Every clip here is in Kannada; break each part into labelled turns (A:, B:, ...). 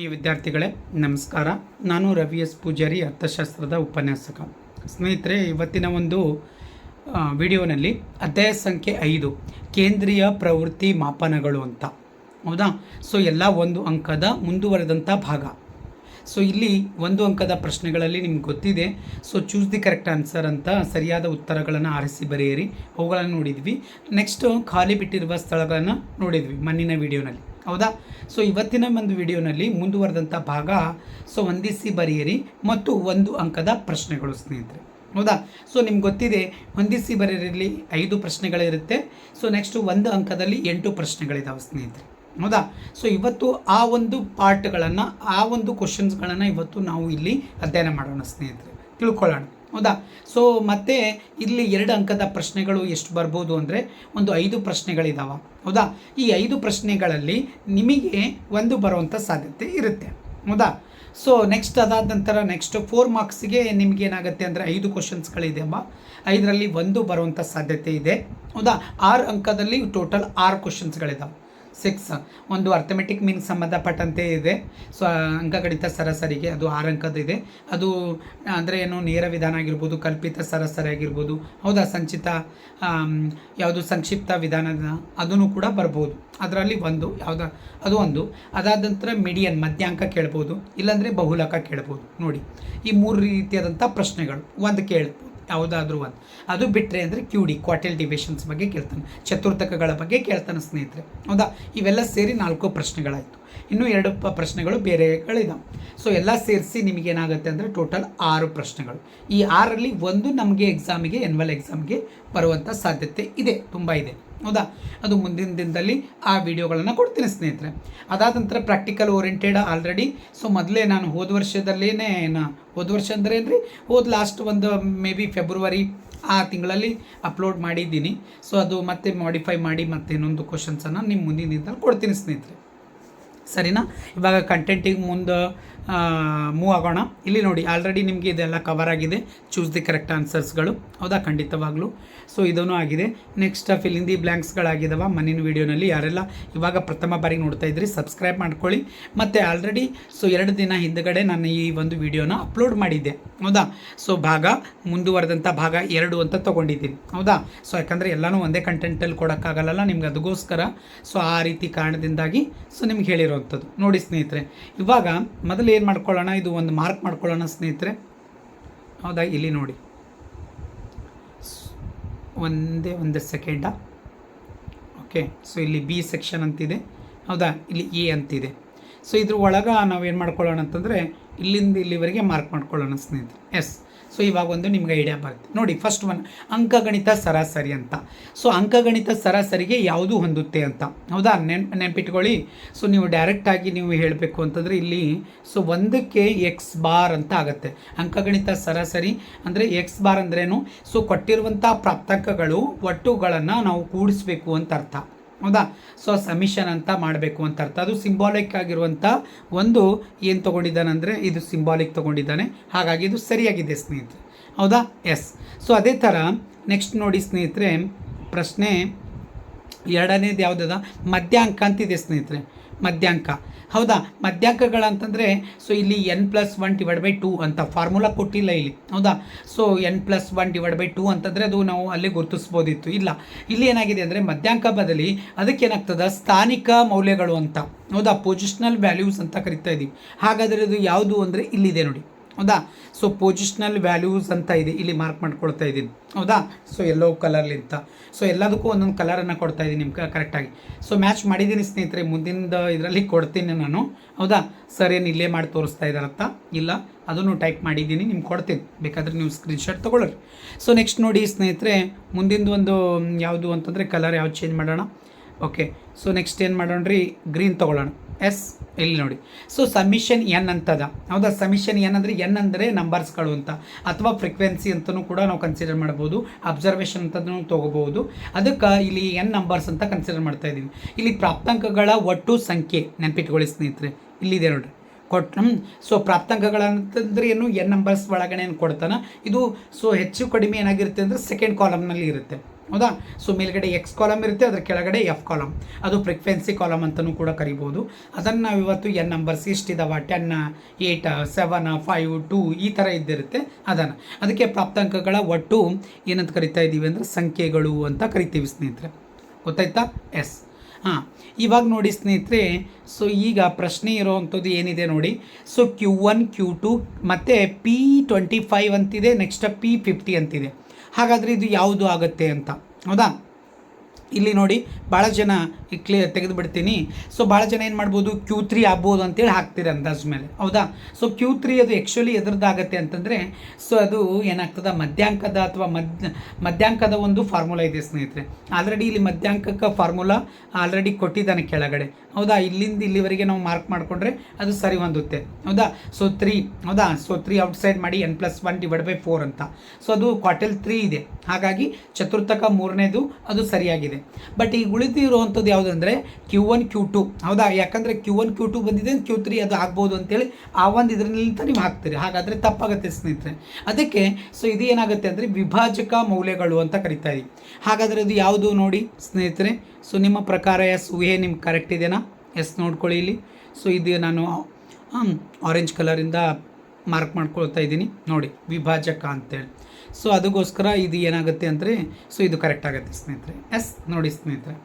A: ವಿದ್ಯಾರ್ಥಿಗಳೇ, ನಮಸ್ಕಾರ. ನಾನು ರವಿ ಎಸ್. ಪೂಜಾರಿ, ಅರ್ಥಶಾಸ್ತ್ರದ ಉಪನ್ಯಾಸಕ. ಸ್ನೇಹಿತರೆ, ಇವತ್ತಿನ ಒಂದು ವಿಡಿಯೋನಲ್ಲಿ ಅಧ್ಯಾಯ ಸಂಖ್ಯೆ ಐದು, ಕೇಂದ್ರೀಯ ಪ್ರವೃತ್ತಿ ಮಾಪನಗಳು ಅಂತ. ಹೌದಾ? ಸೊ, ಎಲ್ಲ ಒಂದು ಅಂಕದ ಮುಂದುವರೆದಂಥ ಭಾಗ. ಸೊ, ಇಲ್ಲಿ ಒಂದು ಅಂಕದ ಪ್ರಶ್ನೆಗಳಲ್ಲಿ ನಿಮ್ಗೆ ಗೊತ್ತಿದೆ. So choose the correct answer ಅಂತ ಸರಿಯಾದ ಉತ್ತರಗಳನ್ನು ಆರಿಸಿ ಬರೆಯಿರಿ. ಅವುಗಳನ್ನು ನೋಡಿದ್ವಿ. ನೆಕ್ಸ್ಟು ಖಾಲಿ ಬಿಟ್ಟಿರುವ ಸ್ಥಳಗಳನ್ನು ನೋಡಿದ್ವಿ ಮಣ್ಣಿನ ವಿಡಿಯೋನಲ್ಲಿ. ಹೌದಾ? ಸೊ ಇವತ್ತಿನ ಒಂದು ವಿಡಿಯೋನಲ್ಲಿ ಮುಂದುವರೆದಂಥ ಭಾಗ ಸೊ ಹೊಂದಿಸಿ ಬರೆಯಿರಿ ಮತ್ತು ಒಂದು ಅಂಕದ ಪ್ರಶ್ನೆಗಳು ಸ್ನೇಹಿತರೆ. ಹೌದಾ? ಸೊ ನಿಮ್ಗೆ ಗೊತ್ತಿದೆ, ಹೊಂದಿಸಿ ಬರೆಯಿರಲಿ ಐದು ಪ್ರಶ್ನೆಗಳಿರುತ್ತೆ. ಸೊ ನೆಕ್ಸ್ಟು ಒಂದು ಅಂಕದಲ್ಲಿ ಎಂಟು ಪ್ರಶ್ನೆಗಳಿದ್ದಾವೆ ಸ್ನೇಹಿತರೆ. ಹೌದಾ? ಸೊ ಇವತ್ತು ಆ ಒಂದು ಪಾರ್ಟ್ಗಳನ್ನು ಆ ಒಂದು ಕ್ವಶನ್ಸ್ಗಳನ್ನು ಇವತ್ತು ನಾವು ಇಲ್ಲಿ ಅಧ್ಯಯನ ಮಾಡೋಣ ಸ್ನೇಹಿತರೆ. ತಿಳ್ಕೊಳ್ಳೋಣ. ಹೌದಾ? ಸೊ ಮತ್ತೆ ಇಲ್ಲಿ ಎರಡು ಅಂಕದ ಪ್ರಶ್ನೆಗಳು ಎಷ್ಟು ಬರ್ಬೋದು ಅಂದರೆ, ಒಂದು ಐದು ಪ್ರಶ್ನೆಗಳಿದಾವೆ. ಹೌದಾ? ಈ ಐದು ಪ್ರಶ್ನೆಗಳಲ್ಲಿ ನಿಮಗೆ ಒಂದು ಬರುವಂಥ ಸಾಧ್ಯತೆ ಇರುತ್ತೆ. ಹೌದಾ? ಸೊ ನೆಕ್ಸ್ಟ್ ಅದಾದ ನಂತರ ನೆಕ್ಸ್ಟ್ ಫೋರ್ ಮಾರ್ಕ್ಸ್ಗೆ ನಿಮ್ಗೆ ಏನಾಗುತ್ತೆ ಅಂದರೆ ಐದು ಕ್ವಶನ್ಸ್ಗಳಿದೆ ಅಮ್ಮ. ಐದರಲ್ಲಿ ಒಂದು ಬರುವಂಥ ಸಾಧ್ಯತೆ ಇದೆ. ಹೌದಾ? ಆರು ಅಂಕದಲ್ಲಿ ಟೋಟಲ್ ಆರು ಕ್ವಶನ್ಸ್ಗಳಿದಾವೆ ಸಿಕ್ಸ್ ಒಂದು ಅರ್ಥಮೆಟಿಕ್ ಮೀನ್ ಸಂಬಂಧಪಟ್ಟಂತೆ ಇದೆ. ಸೊ ಅಂಕಗಣಿತ ಸರಾಸರಿಗೆ ಅದು ಆರು ಅಂಕದ ಇದೆ. ಅದು, ಅಂದರೆ ಏನು, ನೇರ ವಿಧಾನ ಆಗಿರ್ಬೋದು, ಕಲ್ಪಿತ ಸರಾಸರಿ ಆಗಿರ್ಬೋದು, ಹೌದಾ ಸಂಚಿತ ಯಾವುದು ಸಂಕ್ಷಿಪ್ತ ವಿಧಾನದ, ಅದನ್ನು ಕೂಡ ಬರ್ಬೋದು. ಅದರಲ್ಲಿ ಒಂದು, ಯಾವುದಾ, ಅದು ಒಂದು. ಅದಾದ ನಂತರ ಮಿಡಿಯನ್ ಮಧ್ಯಾಂಕ ಕೇಳ್ಬೋದು, ಇಲ್ಲಾಂದರೆ ಬಹುಲಕ ಕೇಳ್ಬೋದು. ನೋಡಿ, ಈ ಮೂರು ರೀತಿಯಾದಂಥ ಪ್ರಶ್ನೆಗಳು. ಒಂದು ಕೇಳ್ಬೋದು. ಯಾವುದಾದ್ರೂ ಒಂದು. ಅದು ಬಿಟ್ಟರೆ ಅಂದರೆ ಕ್ಯೂ ಡಿ ಕ್ವಾಟಲ್ ಡಿವಿಷನ್ಸ್ ಬಗ್ಗೆ ಕೇಳ್ತಾನೆ. ಚತುರ್ಥಕಗಳ ಬಗ್ಗೆ ಕೇಳ್ತಾನೆ ಸ್ನೇಹಿತರೆ. ಹೌದಾ? ಇವೆಲ್ಲ ಸೇರಿ ನಾಲ್ಕು ಪ್ರಶ್ನೆಗಳಾಯಿತು. ಇನ್ನೂ ಎರಡು ಪ ಪ್ರಶ್ನೆಗಳು ಬೇರೆಗಳಿದ್ದಾವೆ ಸೊ ಎಲ್ಲ ಸೇರಿಸಿ ನಿಮಗೇನಾಗುತ್ತೆ ಅಂದರೆ ಟೋಟಲ್ ಆರು ಪ್ರಶ್ನೆಗಳು. ಈ ಆರಲ್ಲಿ ಒಂದು ನಮಗೆ ಎಕ್ಸಾಮಿಗೆ ಎನ್ವಲ್ ಎಕ್ಸಾಮ್ಗೆ ಬರುವಂಥ ಸಾಧ್ಯತೆ ಇದೆ. ತುಂಬ ಇದೆ. ಹೌದಾ? ಅದು ಮುಂದಿನ ದಿನದಲ್ಲಿ ಆ ವಿಡಿಯೋಗಳನ್ನು ಕೊಡ್ತೀನಿ ಸ್ನೇಹಿತರೆ. ಅದಾದ ನಂತರ ಪ್ರಾಕ್ಟಿಕಲ್ ಓರಿಯೆಂಟೆಡ್ ಆಲ್ರೆಡಿ ಸೊ ಮೊದಲೇ ನಾನು ಹೋದ ವರ್ಷದಲ್ಲೇ ನಾ, ಹೋದ ವರ್ಷ ಅಂದರೆ ಏನ್ರಿ? ಹೋದ ಲಾಸ್ಟ್ ಒಂದು ಮೇ ಬಿ ಫೆಬ್ರವರಿ ಆ ತಿಂಗಳಲ್ಲಿ ಅಪ್ಲೋಡ್ ಮಾಡಿದ್ದೀನಿ. ಸೊ ಅದು ಮತ್ತೆ ಮಾಡಿಫೈ ಮಾಡಿ ಮತ್ತೆ ಇನ್ನೊಂದು ಕ್ವಶನ್ಸನ್ನು ನಿಮ್ಮ ಮುಂದಿನ ದಿನದಲ್ಲಿ ಕೊಡ್ತೀನಿ ಸ್ನೇಹಿತರೆ. ಸರಿನಾ? ಇವಾಗ ಕಂಟೆಂಟಿಗೆ ಮುಂದೆ ಮೂವ್ ಆಗೋಣ. ಇಲ್ಲಿ ನೋಡಿ ಆಲ್ರೆಡಿ ನಿಮಗೆ ಇದೆಲ್ಲ ಕವರ್ ಆಗಿದೆ. ಚೂಸ್ ದಿ ಕರೆಕ್ಟ್ ಆನ್ಸರ್ಸ್ಗಳು ಹೌದಾ? ಖಂಡಿತವಾಗ್ಲೂ. ಸೊ ಇದೂ ಆಗಿದೆ. ನೆಕ್ಸ್ಟ್ ಫಿಲ್ ಇನ್ ದಿ ಬ್ಲ್ಯಾಂಕ್ಸ್ಗಳಾಗಿದ್ದಾವ ಮನಿನ ವೀಡಿಯೋನಲ್ಲಿ ಯಾರೆಲ್ಲ ಇವಾಗ ಪ್ರಥಮ ಬಾರಿಗೆ ನೋಡ್ತಾ ಇದ್ರಿ ಸಬ್ಸ್ಕ್ರೈಬ್ ಮಾಡ್ಕೊಳ್ಳಿ. ಮತ್ತು ಆಲ್ರೆಡಿ ಸೊ ಎರಡು ದಿನ ಹಿಂದಗಡೆ ನಾನು ಈ ಒಂದು ವಿಡಿಯೋನ ಅಪ್ಲೋಡ್ ಮಾಡಿದ್ದೆ. ಹೌದಾ? ಸೊ ಭಾಗ ಮುಂದುವರೆದಂಥ ಭಾಗ ಎರಡು ಅಂತ ತೊಗೊಂಡಿದ್ದೀನಿ. ಹೌದಾ? ಸೊ ಯಾಕಂದರೆ ಎಲ್ಲನೂ ಒಂದೇ ಕಂಟೆಂಟಲ್ಲಿ ಕೊಡೋಕ್ಕಾಗಲ್ಲ ನಿಮ್ಗೆ ಅದಕ್ಕೋಸ್ಕರ ಸೊ ಆ ರೀತಿ ಕಾರಣದಿಂದಾಗಿ ಸೊ ನಿಮ್ಗೆ ಹೇಳಿರೋವಂಥದ್ದು. ನೋಡಿ ಸ್ನೇಹಿತರೆ, ಇವಾಗ ಮೊದಲು ಏನು ಮಾಡ್ಕೊಳ್ಳೋಣ? ಇದು ಒಂದು ಮಾರ್ಕ್ ಮಾಡ್ಕೊಳ್ಳೋಣ ಸ್ನೇಹಿತರೆ. ಹೌದಾ? ಇಲ್ಲಿ ನೋಡಿ. ಒಂದೇ, ಒಂದು ಸೆಕೆಂಡ. ಓಕೆ, ಸೊ ಇಲ್ಲಿ ಬಿ ಸೆಕ್ಷನ್ ಅಂತಿದೆ. ಹೌದಾ? ಇಲ್ಲಿ ಎ ಅಂತಿದೆ. ಸೊ ಇದ್ರ ಒಳಗೆ ನಾವು ಏನು ಮಾಡ್ಕೊಳ್ಳೋಣ ಅಂತಂದರೆ ಇಲ್ಲಿಂದ ಇಲ್ಲಿವರೆಗೆ ಮಾರ್ಕ್ ಮಾಡ್ಕೊಳ್ಳೋಣ ಸ್ನೇಹಿತರೆ. ಎಸ್. ಸೊ ಇವಾಗ ಒಂದು ನಿಮ್ಗೆ ಐಡಿಯಾ ಬರುತ್ತೆ. ನೋಡಿ ಫಸ್ಟ್ ಒನ್ ಅಂಕಗಣಿತ ಸರಾಸರಿ ಅಂತ. ಸೊ ಅಂಕಗಣಿತ ಸರಾಸರಿಗೆ ಯಾವುದು ಹೊಂದುತ್ತೆ ಅಂತ. ಹೌದಾ? ನೆನ್, ನೆನ್ಪಿಟ್ಕೊಳ್ಳಿ. ಸೊ ನೀವು ಡೈರೆಕ್ಟಾಗಿ ನೀವು ಹೇಳಬೇಕು ಅಂತಂದರೆ ಇಲ್ಲಿ ಸೊ ಒಂದಕ್ಕೆ ಎಕ್ಸ್ ಬಾರ್ ಅಂತ ಆಗುತ್ತೆ. ಅಂಕಗಣಿತ ಸರಾಸರಿ ಅಂದರೆ ಎಕ್ಸ್ ಬಾರ್ ಅಂದ್ರೇನು? ಸೊ ಕೊಟ್ಟಿರುವಂಥ ಪ್ರಾಪ್ತಾಂಕಗಳು ಒಟ್ಟುಗಳನ್ನು ನಾವು ಕೂಡಿಸ್ಬೇಕು ಅಂತ ಅರ್ಥ. ಹೌದಾ? ಸೊ ಸಮಿಷನ್ ಅಂತ ಮಾಡಬೇಕು ಅಂತ ಅರ್ಥ. ಅದು ಸಿಂಬಾಲಿಕ್ ಆಗಿರುವಂಥ ಒಂದು ಏನು ತೊಗೊಂಡಿದ್ದಾನೆ ಅಂದರೆ ಇದು ಸಿಂಬಾಲಿಕ್ ತೊಗೊಂಡಿದ್ದಾನೆ. ಹಾಗಾಗಿ ಇದು ಸರಿಯಾಗಿದೆ ಸ್ನೇಹಿತರೆ. ಹೌದಾ? ಎಸ್ ಸೊ ಅದೇ ಥರ ನೆಕ್ಸ್ಟ್ ನೋಡಿ ಸ್ನೇಹಿತರೆ, ಪ್ರಶ್ನೆ ಎರಡನೇದು ಯಾವುದದ? ಮಧ್ಯಾಂಕ ಅಂತಿದೆ ಸ್ನೇಹಿತರೆ. ಮಧ್ಯಾಂಕ ಹೌದಾ? ಮಧ್ಯಾಂಕಗಳಂತಂದರೆ ಸೊ ಇಲ್ಲಿ N plus one divide by two ಅಂತ ಫಾರ್ಮುಲಾ ಕೊಟ್ಟಿಲ್ಲ ಇಲ್ಲಿ, ಹೌದಾ? So N plus one divide by two ಅಂತಂದರೆ ಅದು ನಾವು ಅಲ್ಲಿ ಗುರುತಿಸ್ಬೋದಿತ್ತು. ಇಲ್ಲ, ಇಲ್ಲಿ ಏನಾಗಿದೆ ಅಂದರೆ ಮಧ್ಯಾಂಕ ಬದಲಿ ಅದಕ್ಕೇನಾಗ್ತದೆ ಸ್ಥಾನಿಕ ಮೌಲ್ಯಗಳು ಅಂತ, ಹೌದಾ? ಪೊಸಿಷನಲ್ ವ್ಯಾಲ್ಯೂಸ್ ಅಂತ ಕರಿತಾ ಇದ್ದೀವಿ ಹಾಗಾದರೆ ಅದು ಯಾವುದು ಅಂದರೆ ಇಲ್ಲಿದೆ ನೋಡಿ. ಹೌದಾ? ಸೊ ಪೊಸಿಷನಲ್ ವ್ಯಾಲ್ಯೂಸ್ ಅಂತ ಇದೆ. ಇಲ್ಲಿ ಮಾರ್ಕ್ ಮಾಡ್ಕೊಳ್ತಾ ಇದ್ದೀನಿ. ಹೌದಾ? ಸೊ ಎಲ್ಲೋ ಕಲರ್ಲಿಂತ ಸೊ ಎಲ್ಲದಕ್ಕೂ ಒಂದೊಂದು ಕಲರನ್ನು ಕೊಡ್ತಾ ಇದ್ದೀನಿ ನಿಮ್ಗೆ ಕರೆಕ್ಟಾಗಿ ಸೊ ಮ್ಯಾಚ್ ಮಾಡಿದ್ದೀನಿ ಸ್ನೇಹಿತರೆ ಮುಂದಿನ ಇದರಲ್ಲಿ ಕೊಡ್ತೀನಿ ನಾನು. ಹೌದಾ? ಸರ್ ಏನು ಇಲ್ಲೇ ಮಾಡಿ ತೋರಿಸ್ತಾ ಇದ್ದಾರಂತ ಇಲ್ಲ. ಅದನ್ನು ಟೈಪ್ ಮಾಡಿದ್ದೀನಿ, ನಿಮ್ಗೆ ಕೊಡ್ತೀನಿ. ಬೇಕಾದರೆ ನೀವು ಸ್ಕ್ರೀನ್ಶಾಟ್ ತೊಗೊಳ್ರಿ ಸೊ ನೆಕ್ಸ್ಟ್ ನೋಡಿ ಸ್ನೇಹಿತರೆ, ಮುಂದಿಂದು ಒಂದು, ಯಾವುದು ಅಂತಂದರೆ ಕಲರ್ ಯಾವ್ದು ಚೇಂಜ್ ಮಾಡೋಣ? ಓಕೆ ಸೊ ನೆಕ್ಸ್ಟ್ ಏನು ಮಾಡೋಣ ರೀ? ಗ್ರೀನ್ ತೊಗೊಳ್ಳೋಣ. ಎಸ್ ಇಲ್ಲಿ ನೋಡಿ. ಸೊ ಸಮಿಷನ್ ಎನ್ ಅಂತದ. ಹೌದಾ? ಸಮಿಷನ್ ಎನ್ ಅಂದರೆ ಎನ್ ಅಂದರೆ ನಂಬರ್ಸ್ಗಳು ಅಂತ. ಅಥವಾ ಫ್ರೀಕ್ವೆನ್ಸಿ ಅಂತಲೂ ಕೂಡ ನಾವು ಕನ್ಸಿಡರ್ ಮಾಡ್ಬೋದು. ಅಬ್ಸರ್ವೇಷನ್ ಅಂತಲೂ ತೊಗೋಬೋದು ಅದಕ್ಕೆ ಇಲ್ಲಿ ಎನ್ ನಂಬರ್ಸ್ ಅಂತ ಕನ್ಸಿಡರ್ ಮಾಡ್ತಾ ಇದ್ದೀವಿ ಇಲ್ಲಿ ಪ್ರಾಪ್ತಾಂಕಗಳ ಒಟ್ಟು ಸಂಖ್ಯೆ ನೆನಪಿಟ್ಕೊಳ್ಳಿ ಸ್ನೇಹಿತರೆ. ಇಲ್ಲಿದೆ ನೋಡ್ರಿ. ಕೊಟ್ಟು ಸೊ ಪ್ರಾಪ್ತಾಂಕಗಳಂತಂದ್ರೆ ಏನು? ಎನ್ ನಂಬರ್ಸ್ ಒಳಗಡೆ ಏನು ಕೊಡ್ತಾನೆ. ಇದು ಸೊ ಹೆಚ್ಚು ಕಡಿಮೆ ಏನಾಗಿರುತ್ತೆ ಅಂದರೆ ಸೆಕೆಂಡ್ ಕಾಲಮ್ನಲ್ಲಿ ಇರುತ್ತೆ. ಹೌದಾ? ಸೊ ಮೇಲ್ಗಡೆ ಎಕ್ಸ್ ಕಾಲಮ್ ಇರುತ್ತೆ, ಅದ್ರ ಕೆಳಗಡೆ ಎಫ್ ಕಾಲಮ್ ಅದು ಫ್ರಿಕ್ವೆನ್ಸಿ ಕಾಲಮ್ ಅಂತಲೂ ಕೂಡ ಕರಿಬೋದು. ಅದನ್ನು ನಾವು ಇವತ್ತು N numbers ಇಷ್ಟಿದಾವ ten eight seven five two ಈ ಥರ ಇದ್ದಿರುತ್ತೆ ಅದನ್ನು. ಅದಕ್ಕೆ ಪ್ರಾಪ್ತಾಂಕಗಳ ಒಟ್ಟು ಏನಂತ ಕರಿತಾ ಇದ್ದೀವಿ ಅಂದರೆ ಸಂಖ್ಯೆಗಳು ಅಂತ ಕರಿತೀವಿ ಸ್ನೇಹಿತರೆ. ಗೊತ್ತಾಯ್ತಾ? ಎಸ್ ಹಾಂ, ಇವಾಗ ನೋಡಿ ಸ್ನೇಹಿತರೆ ಸೊ ಈಗ ಪ್ರಶ್ನೆ ಇರೋವಂಥದ್ದು ಏನಿದೆ ನೋಡಿ. So Q one Q two ಮತ್ತು ಪಿ ಟ್ವೆಂಟಿ ಫೈವ್ ಅಂತಿದೆ ನೆಕ್ಸ್ಟ್ ಪಿ ಫಿಫ್ಟಿ ಅಂತಿದೆ. ಹಾಗಾದರೆ ಇದು ಯಾವುದು ಆಗುತ್ತೆ ಅಂತ. ಹೌದಾ? ಇಲ್ಲಿ ನೋಡಿ, ಭಾಳ ಜನ ಈ ಕ್ಲಿಯರ್ ತೆಗೆದುಬಿಡ್ತೀನಿ. ಸೊ ಭಾಳ ಜನ ಏನು ಮಾಡ್ಬೋದು? ಕ್ಯೂ ತ್ರೀ ಆಗ್ಬೋದು ಅಂತೇಳಿ ಹಾಕ್ತೀರಿ ಅಂದಾಜ್ ಮೇಲೆ. ಹೌದಾ? ಸೊ ಕ್ಯೂ ತ್ರೀ ಅದು ಆ್ಯಕ್ಚುಲಿ ಎದ್ರದ್ದಾಗತ್ತೆ ಅಂತಂದರೆ ಸೊ ಅದು ಏನಾಗ್ತದೆ? ಮಧ್ಯಾಂಕದ ಅಥವಾ ಮಧ್ಯ ಮಧ್ಯಾಂಕದ ಒಂದು ಫಾರ್ಮುಲಾ ಇದೆ ಸ್ನೇಹಿತರೆ. ಆಲ್ರೆಡಿ ಇಲ್ಲಿ ಮಧ್ಯಾಂಕಕ್ಕೆ ಫಾರ್ಮುಲಾ ಆಲ್ರೆಡಿ ಕೊಟ್ಟಿದ್ದಾನೆ ಕೆಳಗಡೆ. ಹೌದಾ? ಇಲ್ಲಿಂದ ಇಲ್ಲಿವರೆಗೆ ನಾವು ಮಾರ್ಕ್ ಮಾಡಿಕೊಂಡ್ರೆ ಅದು ಸರಿ ಹೊಂದುತ್ತೆ. ಹೌದಾ? ಸೊ ತ್ರೀ ಹೌದಾ? ಸೊ ತ್ರೀ ಔಟ್ಸೈಡ್ ಮಾಡಿ N plus one divide by four ಅಂತ. ಸೊ ಅದು ಕ್ವಾಟೆಲ್ ತ್ರೀ ಇದೆ. ಹಾಗಾಗಿ ಚತುರ್ಥಕ ಮೂರನೇದು ಅದು ಸರಿಯಾಗಿದೆ. ಬಟ್ ಈಗ ಉಳಿದಿರುವಂಥದ್ದು ಯಾವುದಂದರೆ ಕ್ಯೂ ಒನ್ ಕ್ಯೂ ಟು ಹೌದಾ? ಯಾಕಂದರೆ ಕ್ಯೂ ಒನ್ ಕ್ಯೂ ಟು ಬಂದಿದೆ ಕ್ಯೂ ತ್ರೀ ಅದು ಆಗ್ಬೋದು ಅಂತೇಳಿ ಆ ಒಂದು ಇದರಿಂದ ನೀವು ಹಾಕ್ತೀರಿ. ಹಾಗಾದರೆ ತಪ್ಪಾಗುತ್ತೆ ಸ್ನೇಹಿತರೆ. ಅದಕ್ಕೆ ಸೊ ಇದು ಏನಾಗುತ್ತೆ ಅಂದರೆ ವಿಭಾಜಕ ಮೌಲ್ಯಗಳು ಅಂತ ಕರಿತಾ ಇದ್ದೀವಿ ಹಾಗಾದರೆ ಅದು ಯಾವುದು ನೋಡಿ ಸ್ನೇಹಿತರೆ? ಸೊ ನಿಮ್ಮ ಪ್ರಕಾರ ಎಸ್ ಊಹೆ ನಿಮ್ಗೆ ಕರೆಕ್ಟ್ ಇದೆಯಾ ಎಸ್ ನೋಡ್ಕೊಳ್ಳಿ ಇಲ್ಲಿ. ಸೊ ಇದು ನಾನು ಆರೆಂಜ್ ಕಲರಿಂದ ಮಾರ್ಕ್ ಮಾಡ್ಕೊಳ್ತಾ ಇದ್ದೀನಿ. ನೋಡಿ, ವಿಭಾಜಕ ಅಂತೇಳಿ. ಸೊ ಅದಕ್ಕೋಸ್ಕರ ಇದು ಏನಾಗುತ್ತೆ ಅಂದರೆ ಸೊ ಇದು ಕರೆಕ್ಟ್ ಆಗುತ್ತೆ ಸ್ನೇಹಿತರೆ. ಎಸ್ ನೋಡಿ ಸ್ನೇಹಿತರೆ.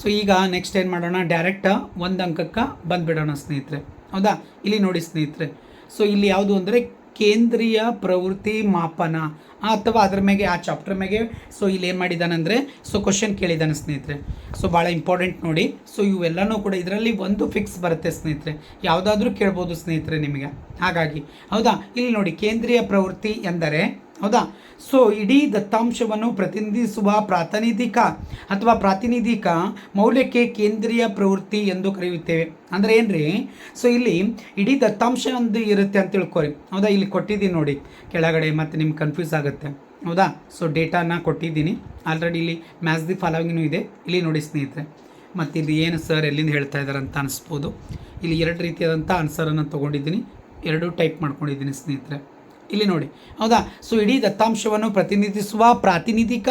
A: ಸೊ ಈಗ ನೆಕ್ಸ್ಟ್ ಏನು ಮಾಡೋಣ? ಡೈರೆಕ್ಟ್ ಒಂದು ಅಂಕಕ್ಕೆ ಬಂದುಬಿಡೋಣ ಸ್ನೇಹಿತರೆ. ಹೌದಾ? ಇಲ್ಲಿ ನೋಡಿ ಸ್ನೇಹಿತರೆ. ಸೊ ಇಲ್ಲಿ ಯಾವುದು ಅಂದರೆ ಕೇಂದ್ರೀಯ ಪ್ರವೃತ್ತಿ ಮಾಪನ. ಅಥವಾ ಅದ್ರ ಮೇಲೆ ಆ ಚಾಪ್ಟರ್ ಮೇಲೆ ಸೊ ಇಲ್ಲಿ ಏನು ಮಾಡಿದ್ದಾನಂದರೆ ಸೊ ಕ್ವಶನ್ ಕೇಳಿದ್ದಾನೆ ಸ್ನೇಹಿತರೆ. ಸೊ ಭಾಳ ಇಂಪಾರ್ಟೆಂಟ್ ನೋಡಿ. ಸೊ ಇವೆಲ್ಲನೂ ಕೂಡ ಇದರಲ್ಲಿ ಒಂದು ಫಿಕ್ಸ್ ಬರುತ್ತೆ ಸ್ನೇಹಿತರೆ. ಯಾವುದಾದ್ರೂ ಕೇಳ್ಬೋದು ಸ್ನೇಹಿತರೆ ನಿಮಗೆ. ಹಾಗಾಗಿ, ಹೌದಾ? ಇಲ್ಲಿ ನೋಡಿ, ಕೇಂದ್ರೀಯ ಪ್ರವೃತ್ತಿ ಎಂದರೆ ಹೌದಾ? ಸೊ ಇಡೀ ದತ್ತಾಂಶವನ್ನು ಪ್ರತಿನಿಧಿಸುವ ಪ್ರಾತಿನಿಧಿಕ ಅಥವಾ ಪ್ರಾತಿನಿಧಿಕ ಮೌಲ್ಯಕ್ಕೆ ಕೇಂದ್ರೀಯ ಪ್ರವೃತ್ತಿ ಎಂದು ಕರೆಯುತ್ತೇವೆ. ಅಂದರೆ ಏನ್ರಿ? ಸೊ ಇಲ್ಲಿ ಇಡೀ ದತ್ತಾಂಶ ಒಂದು ಇರುತ್ತೆ ಅಂತ ತಿಳ್ಕೊರಿ. ಹೌದಾ? ಇಲ್ಲಿ ಕೊಟ್ಟಿದ್ದೀನಿ ನೋಡಿ. ಕೆಳಗಡೆ ಮತ್ತು ನಿಮ್ಗೆ ಕನ್ಫ್ಯೂಸ್ ಆಗುತ್ತೆ. ಹೌದಾ? ಸೊ ಡೇಟಾನ ಕೊಟ್ಟಿದ್ದೀನಿ. ಆಲ್ರೆಡಿ ಇಲ್ಲಿ ಮ್ಯಾಚ್ ದಿ ಫಾಲೋವಿಂಗ್ನೂ ಇದೆ. ಇಲ್ಲಿ ನೋಡಿ ಸ್ನೇಹಿತರೆ. ಮತ್ತು ಇಲ್ಲಿ ಏನು ಸರ್ ಎಲ್ಲಿಂದ ಹೇಳ್ತಾ ಇದ್ದಾರೆ ಅಂತ ಅನಿಸ್ಬೋದು. ಇಲ್ಲಿ ಎರಡು ರೀತಿಯಾದಂಥ ಆನ್ಸರನ್ನು ತೊಗೊಂಡಿದ್ದೀನಿ. ಎರಡೂ ಟೈಪ್ ಮಾಡ್ಕೊಂಡಿದ್ದೀನಿ ಸ್ನೇಹಿತರೆ. ಇಲ್ಲಿ ನೋಡಿ. ಹೌದಾ? ಸೊ ಇಡೀ ದತ್ತಾಂಶವನ್ನು ಪ್ರತಿನಿಧಿಸುವ ಪ್ರಾತಿನಿಧಿಕ,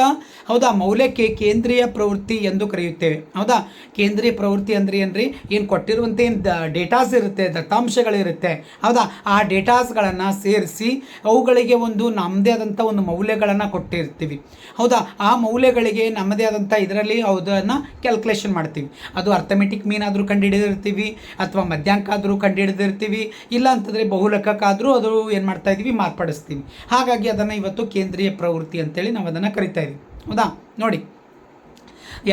A: ಹೌದಾ? ಮೌಲ್ಯಕ್ಕೆ ಕೇಂದ್ರೀಯ ಪ್ರವೃತ್ತಿ ಎಂದು ಕರೆಯುತ್ತೇವೆ. ಹೌದಾ? ಕೇಂದ್ರೀಯ ಪ್ರವೃತ್ತಿ ಅಂದರೆ ಏನು ರೀ ಏನು ಕೊಟ್ಟಿರುವಂಥ ಏನು ಡೇಟಾಸ್ ಇರುತ್ತೆ, ದತ್ತಾಂಶಗಳಿರುತ್ತೆ. ಹೌದಾ? ಆ ಡೇಟಾಸ್ಗಳನ್ನು ಸೇರಿಸಿ ಅವುಗಳಿಗೆ ಒಂದು ನಮ್ಮದೇ ಆದಂಥ ಒಂದು ಮೌಲ್ಯಗಳನ್ನು ಕೊಟ್ಟಿರ್ತೀವಿ. ಹೌದಾ? ಆ ಮೌಲ್ಯಗಳಿಗೆ ನಮ್ಮದೇ ಆದಂಥ ಇದರಲ್ಲಿ ಅದನ್ನು ಕ್ಯಾಲ್ಕುಲೇಷನ್ ಮಾಡ್ತೀವಿ. ಅದು ಅರ್ಥಮೆಟಿಕ್ ಮೀನ್ ಆದರೂ ಕಂಡುಹಿಡಿದಿರ್ತೀವಿ, ಅಥವಾ ಮಧ್ಯಾಂಕ ಆದರೂ ಕಂಡುಹಿಡಿದಿರ್ತೀವಿ. ಇಲ್ಲ ಅಂತಂದರೆ ಬಹುಲಕಕ್ಕಾದರೂ ಅದು ಏನು ಮಾಡ್ತಾ ಇದೀವಿ ಮಾರ್ಪಡಿಸ್ತೀವಿ ಹಾಗಾಗಿ ಅದನ್ನು ಇವತ್ತು ಕೇಂದ್ರೀಯ ಪ್ರವೃತ್ತಿ ಅಂತೇಳಿ ನಾವು ಅದನ್ನು ಕರಿತಾ ಇದ್ದೀವಿ ಹೌದಾ? ನೋಡಿ.